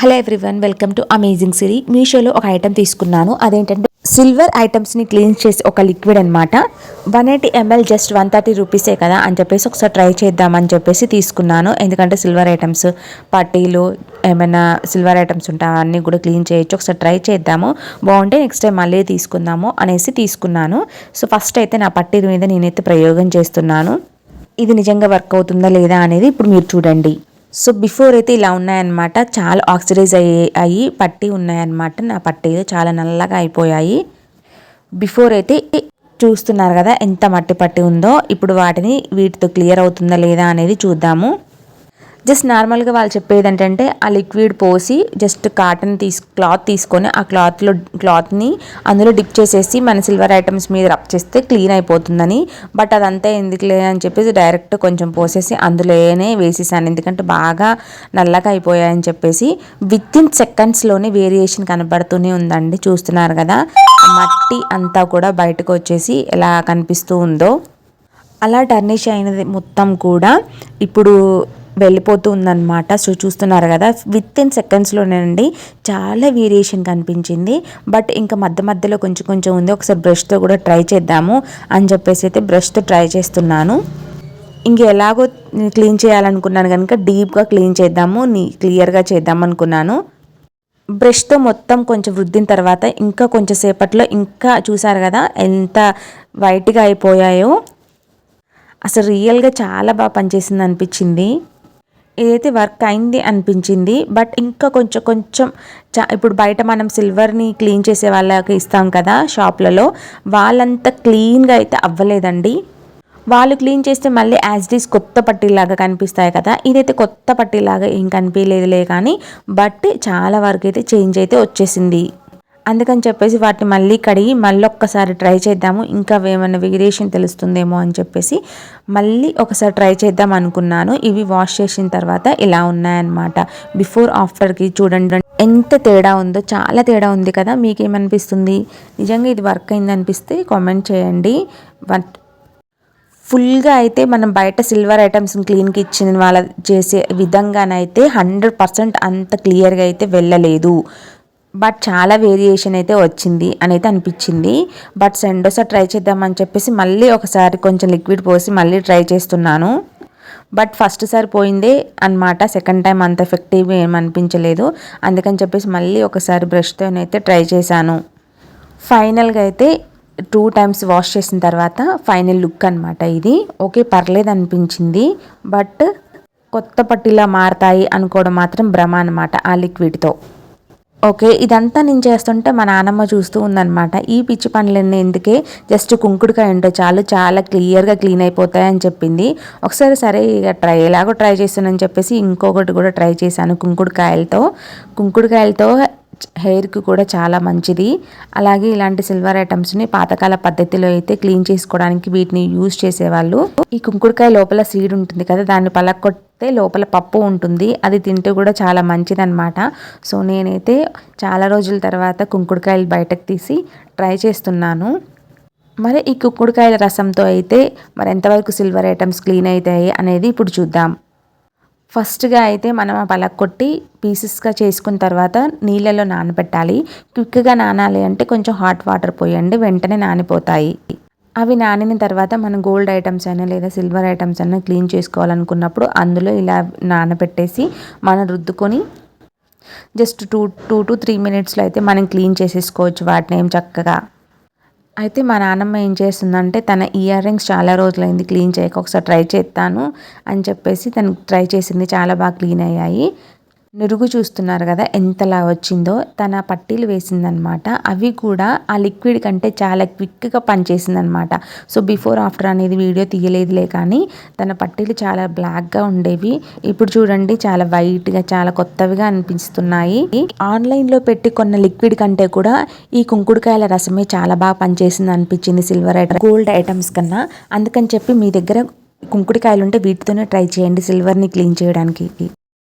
Hello everyone welcome to amazing Siri మీషోలో ఒక item తీసుకున్నాను. అదేంటంటే సిల్వర్ ఐటమ్స్ని క్లీన్ చేసి ఒక లిక్విడ్ అనమాట one eighty ML just one thirty rupees కదా అని చెప్పేసి ఒకసారి ట్రై చేద్దామని చెప్పేసి తీసుకున్నాను. ఎందుకంటే సిల్వర్ ఐటమ్స్ పట్టీలు ఏమైనా సిల్వర్ ఐటమ్స్ ఉంటాయి అన్నీ కూడా క్లీన్ చేయొచ్చు. ఒకసారి ట్రై చేద్దాము. బాగుంటే నెక్స్ట్ టైం మళ్ళీ తీసుకుందాము అనేసి తీసుకున్నాను. సో ఫస్ట్ అయితే నా పట్టీల మీద నేనైతే ప్రయోగం చేస్తున్నాను. ఇది నిజంగా వర్క్ అవుతుందా లేదా అనేది ఇప్పుడు మీరు చూడండి. సో బిఫోర్ అయితే ఇలా ఉన్నాయన్నమాట. చాలా ఆక్సిడైజ్ అయ్యి అయ్యి పట్టి ఉన్నాయన్నమాట. నా పట్టి చాలా నల్లగా అయిపోయాయి. బిఫోర్ అయితే చూస్తున్నారు కదా ఎంత మట్టి పట్టి ఉందో. ఇప్పుడు వాటిని వీటితో క్లియర్ అవుతుందా లేదా అనేది చూద్దాము. జస్ట్ నార్మల్గా వాళ్ళు చెప్పేది ఏంటంటే ఆ లిక్విడ్ పోసి జస్ట్ కాటన్ తీసు క్లాత్ తీసుకొని ఆ క్లాత్లో క్లాత్ని అందులో డిప్ చేసేసి మన సిల్వర్ ఐటమ్స్ మీద రబ్ చేస్తే క్లీన్ అయిపోతుందని. బట్ అదంతా ఎందుకులే అని చెప్పేసి డైరెక్ట్ కొంచెం పోసేసి అందులోనే వేసేసాను. ఎందుకంటే బాగా నల్లగా అయిపోయాయని చెప్పేసి విత్ ఇన్ సెకండ్స్లోనే వేరియేషన్ కనబడుతూనే ఉందండి. చూస్తున్నారు కదా? మట్టి అంతా కూడా బయటకు వచ్చేసి ఎలా కనిపిస్తూ ఉందో. అలా టర్నిష్ అయినది మొత్తం కూడా ఇప్పుడు వెళ్ళిపోతూ ఉందన్నమాట సో చూస్తున్నారు కదా విత్ ఇన్ సెకండ్స్లోనేనండి చాలా వేరియేషన్ కనిపించింది. బట్ ఇంకా మధ్య మధ్యలో కొంచెం కొంచెం ఉంది. ఒకసారి బ్రష్తో కూడా ట్రై చేద్దాము అని చెప్పేసి అయితే బ్రష్తో ట్రై చేస్తున్నాను. ఇంక ఎలాగో క్లీన్ చేయాలనుకున్నాను కనుక డీప్గా క్లీన్ చేద్దాము నీ క్లియర్గా చేద్దాం అనుకున్నాను. బ్రష్తో మొత్తం కొంచెం వృద్ధిన తర్వాత ఇంకా కొంచెం సేపట్లో ఇంకా చూసారు కదా ఎంత వైట్గా అయిపోయాయో. అసలు రియల్గా చాలా బాగా పనిచేసింది అనిపించింది. ఇదైతే వర్క్ అయింది అనిపించింది బట్ ఇంకా కొంచెం కొంచెం ఇప్పుడు బయట మనం సిల్వర్ని క్లీన్ చేసే వాళ్ళకి ఇస్తాం కదా షాప్లలో వాళ్ళంతా క్లీన్గా అయితే అవ్వలేదండి. వాళ్ళు క్లీన్ చేస్తే మళ్ళీ యాజ్ డీస్ కొత్త పట్టీలాగా కనిపిస్తాయి కదా ఇదైతే కొత్త పట్టీలాగా ఏం కనిపించలేదులే కానీ బట్ చాలా వరకు అయితే చేంజ్ అయితే వచ్చేసింది. అందుకని చెప్పేసి వాటిని మళ్ళీ కడిగి మళ్ళీ ఒక్కసారి ట్రై చేద్దాము. ఇంకా ఏమైనా వేరియేషన్ తెలుస్తుందేమో అని చెప్పేసి మళ్ళీ ఒకసారి ట్రై చేద్దాం అనుకున్నాను. ఇవి వాష్ చేసిన తర్వాత ఇలా ఉన్నాయన్నమాట. బిఫోర్ ఆఫ్టర్కి చూడండి ఎంత తేడా ఉందో చాలా తేడా ఉంది కదా. మీకేమనిపిస్తుంది? నిజంగా ఇది వర్క్ అయింది అనిపిస్తే కామెంట్ చేయండి. ఫుల్గా అయితే మనం బయట సిల్వర్ ఐటమ్స్ క్లీన్కి ఇచ్చిన వాళ్ళ చేసే విధంగానైతే హండ్రెడ్ పర్సెంట్ అంత క్లియర్గా అయితే వెళ్ళలేదు. బట్ చాలా వేరియేషన్ అయితే వచ్చింది అని అయితే అనిపించింది. బట్ సెండోసారి ట్రై చేద్దామని చెప్పేసి మళ్ళీ ఒకసారి కొంచెం లిక్విడ్ పోసి మళ్ళీ ట్రై చేస్తున్నాను. బట్ ఫస్ట్ సారి పోయిందే అనమాట సెకండ్ టైం అంత ఎఫెక్టివ్ ఏమనిపించలేదు అందుకని చెప్పేసి మళ్ళీ ఒకసారి బ్రష్తోనైతే ట్రై చేశాను. ఫైనల్గా అయితే టూ టైమ్స్ వాష్ చేసిన తర్వాత ఫైనల్ లుక్ అనమాట ఇది. ఓకే పర్లేదు అనిపించింది. బట్ కొత్త పట్టిలా మారతాయి అనుకోవడం మాత్రం భ్రమ అనమాట ఆ లిక్విడ్తో. ఓకే ఇదంతా నేను చేస్తుంటే మా నానమ్మ చూస్తూ ఉందనమాట ఈ పిచ్చి పండ్లన్నీ ఎందుకే? జస్ట్ కుంకుడుకాయ ఉంటే చాలు చాలా క్లియర్గా క్లీన్ అయిపోతాయని చెప్పింది. ఒకసారి సరే ఇక ట్రై ఎలాగో ట్రై చేస్తానని చెప్పేసి ఇంకొకటి కూడా ట్రై చేశాను కుంకుడుకాయలతో. కుంకుడుకాయలతో హెయిర్కి కూడా చాలా మంచిది. అలాగే ఇలాంటి సిల్వర్ ఐటమ్స్ని పాతకాల పద్ధతిలో అయితే క్లీన్ చేసుకోవడానికి వీటిని యూజ్ చేసేవాళ్ళు. ఈ కుంకుడుకాయ లోపల సీడ్ ఉంటుంది కదా దాన్ని పలకొట్టే లోపల పప్పు ఉంటుంది. అది తింటే కూడా చాలా మంచిదన్నమాట. సో నేనైతే చాలా రోజుల తర్వాత కుంకుడుకాయలు బయటకు తీసి ట్రై చేస్తున్నాను. మరి ఈ కుంకుడుకాయల రసంతో అయితే మరి ఎంతవరకు సిల్వర్ ఐటమ్స్ క్లీన్ అవుతాయి అనేది ఇప్పుడు చూద్దాం. ఫస్ట్గా అయితే మనం ఆ పలకొట్టి పీసెస్గా చేసుకున్న తర్వాత నీళ్ళలో నానబెట్టాలి. క్విక్గా నానాలి అంటే కొంచెం హాట్ వాటర్ పోయండి వెంటనే నానిపోతాయి. అవి నానిన తర్వాత మనం గోల్డ్ ఐటమ్స్ అయినా లేదా సిల్వర్ ఐటమ్స్ అయినా క్లీన్ చేసుకోవాలనుకున్నప్పుడు అందులో ఇలా నానబెట్టేసి మనం రుద్దుకొని just two two to three మినిట్స్లో అయితే మనం క్లీన్ చేసేసుకోవచ్చు వాటిని ఏం చక్కగా. అయితే మా నాన్నమ్మ ఏం చేస్తుందంటే తన ఇయర్ రింగ్స్ చాలా రోజులైంది క్లీన్ చేయక ఒకసారి ట్రై చేస్తాను అని చెప్పేసి తను ట్రై చేసింది చాలా బాగా క్లీన్ అయ్యాయి. నురుగు చూస్తున్నారు కదా ఎంతలా వచ్చిందో. తన పట్టీలు వేసిందనమాట. అవి కూడా ఆ లిక్విడ్ కంటే చాలా క్విక్గా పనిచేసిందనమాట. సో బిఫోర్ ఆఫ్టర్ అనేది వీడియో తీయలేదులే కానీ తన పట్టీలు చాలా బ్లాక్గా ఉండేవి. ఇప్పుడు చూడండి చాలా వైట్గా చాలా కొత్తవిగా అనిపిస్తున్నాయి. ఆన్లైన్లో పెట్టి కొన్న లిక్విడ్ కంటే కూడా ఈ కుంకుడుకాయల రసమే చాలా బాగా పనిచేసింది అనిపించింది సిల్వర్ ఐటమ్ గోల్డ్ ఐటమ్స్ కన్నా. అందుకని చెప్పి మీ దగ్గర కుంకుడుకాయలు ఉంటే వీటితోనే ట్రై చేయండి సిల్వర్ని క్లీన్ చేయడానికి.